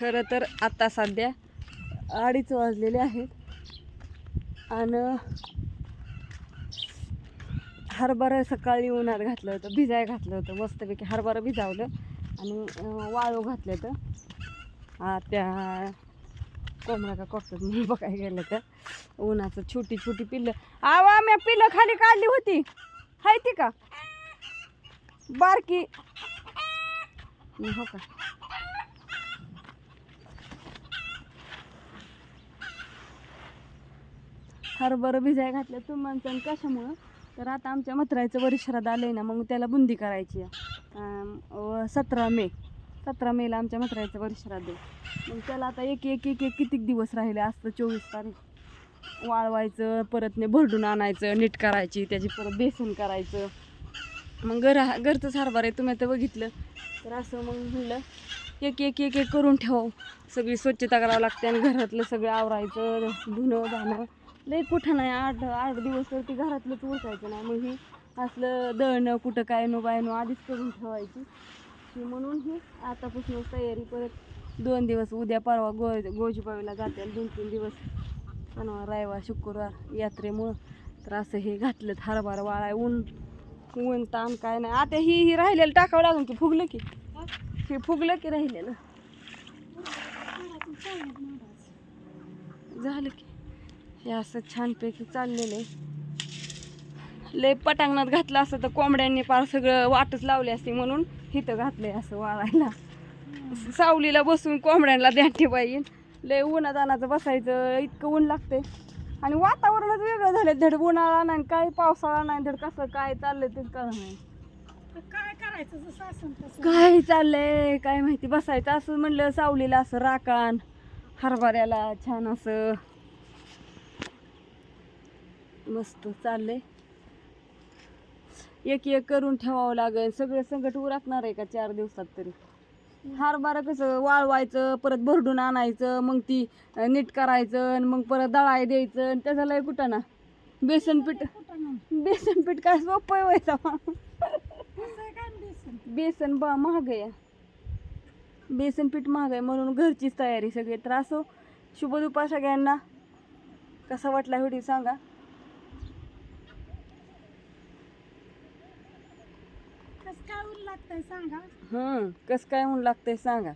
खरं तर आत्ता सध्या अडीच वाजलेले आहेत. आणि हरभरा सकाळी उन्हात घातलं होतं भिजाय घातलं होतं. मस्तपैकी हरभरा भिजावलं आणि वाळू घातलं होतं. त्या कोंबडा का कोकतात म्हणून बघायला गेलं तर. उन्हाचं छोटी छोटी पिल्लं. आवा मी पिल्लं खाली काढली होती. हाय ती का? बारकी. हो का? हरभरं भिजाय घातलं तुम्ही म्हणता कशामुळं? तर आता आमच्या मथरायचं आलं आहे ना मग त्याला बुंदी करायची आहे. सतरा मे. सतरा मेला आमच्या मथरायचं वरिश्राद आहे. मग त्याला आता एक एक एक एक कितीक दिवस राहिले असतं चोवीस तारीख. वाळवायचं परत ने भरडून आणायचं नीट करायची त्याची परत बेसन करायचं. मग घर घरचंच हरभरा आहे तुम्ही आता बघितलं. तर असं मग म्हणलं एक एक एक एक करून ठेव सगळी स्वच्छता करावं लागते आणि घरातलं सगळं आवरायचं धुणं धाणं लई कुठं नाही आठ आठ दिवस तर ती घरातलंच उरकायचं नाही. मग ही असलं दळणं कुठं काय नो बाय नो आधीच करून ठेवायची. म्हणून ही आतापासून तयारी परत दोन दिवस उद्या परवा गो गोजीबावीला जाते दोन तीन दिवस शनिवार रविवार शुक्रवार यात्रेमुळं तर असं हे घातलं हरभरा वाळाय ऊन ऊन ताण काय नाही. आता ही ही राहिलेलं टाकावं लागून की फुगलं की? हे फुगलं की राहिलेलं? झालं की. हे असं छानपैकी चाललेलं आहे. लय पटांगणात घातलं असतं तर कोंबड्यांनी पार सगळं वाटच लावली असती म्हणून हिथं घातलंय असं वाळायला. सावलीला बसून कोंबड्यांना द्या पाहिजे लय उन्हादानाचं बसायचं इतकं ऊन लागतंय. आणि वातावरणच वेगळं झालं धड उन्हाळा नाही काय पावसाळा नाही धड कसं काय चाललंय ते कळ नाही. काय करायचं जसं असेल तसं. काय चाललंय काय माहिती. बसायचं असं म्हणलं सावलीला असं राकान हरभऱ्याला छान असं मस्त चाललंय. एक एक करून ठेवावं लागेल. सगळं संकट उरकणार आहे का चार दिवसात तरी? हरभरा कसं वाळवायचं परत भरडून आणायचं मग ती नीट करायचं आणि मग परत दळाय द्यायचं आणि त्याचा लय कुठं ना? बेसन पीठ बेसन पीठ काय सोपं व्हायचा बेसन बा महाग आहे बेसन पीठ महाग आहे म्हणून घरचीच तयारी सगळी. तर असो शुभ दुपार सगळ्यांना. कसा वाटला व्हिडिओ सांगा. कस काय ऊन लागतंय सांगा. हं कस काय ऊन लागतंय सांगा.